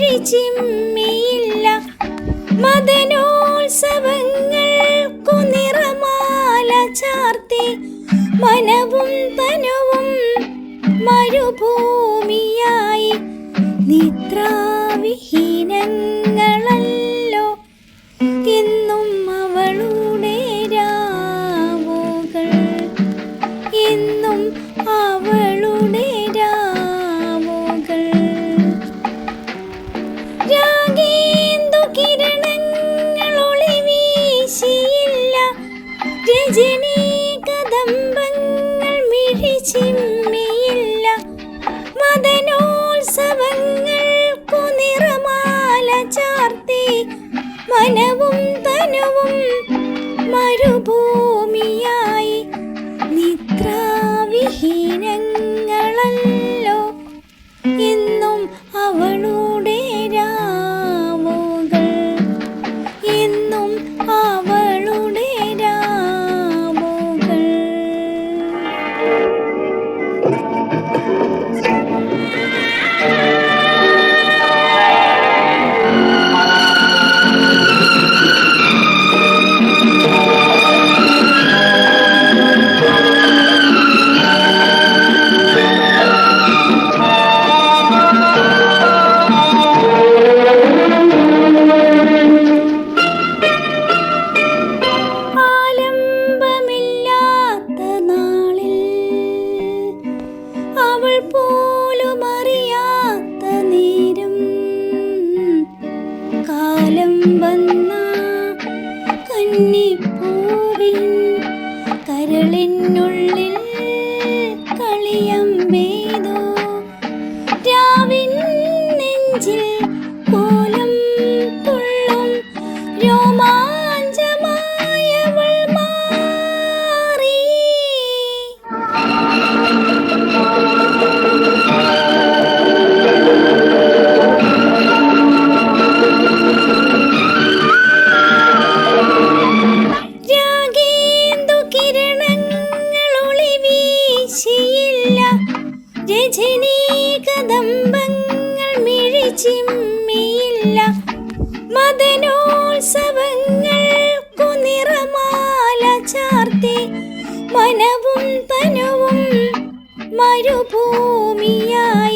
മിഴിച്ചിമ്മയില്ല മദനോത്സവങ്ങൾക്കു നിറമാല ചാർത്തി. മനവും തനുവും മരുഭൂമിയായി. നിദ്രാവിഹീനങ്ങളല്ല രജനീ കദംബങ്ങൾ മിഴിച്ചിമ്മിയില്ല മദനോത്സവങ്ങൾക്കു നിറമാല ചാർത്തി. മനവും മരുഭൂമിയായി നിദ്രാവിഹീനങ്ങളല്ലോ പോലും അറിയാത്ത നേരം കാലം വന്ന കന്നിപ്പൂവിൻ മിഴിച്ചിമ്മിയില്ല മദനോത്സവങ്ങൾക്കു നിറമാല ചാർത്തി മനവും തനുവും മരുഭൂമിയായി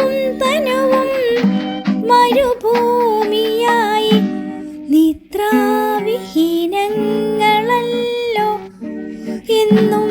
മനവും തനുവും മരുഭൂമിയായി. നിദ്രാവിഹീനങ്ങളല്ലോ എന്നും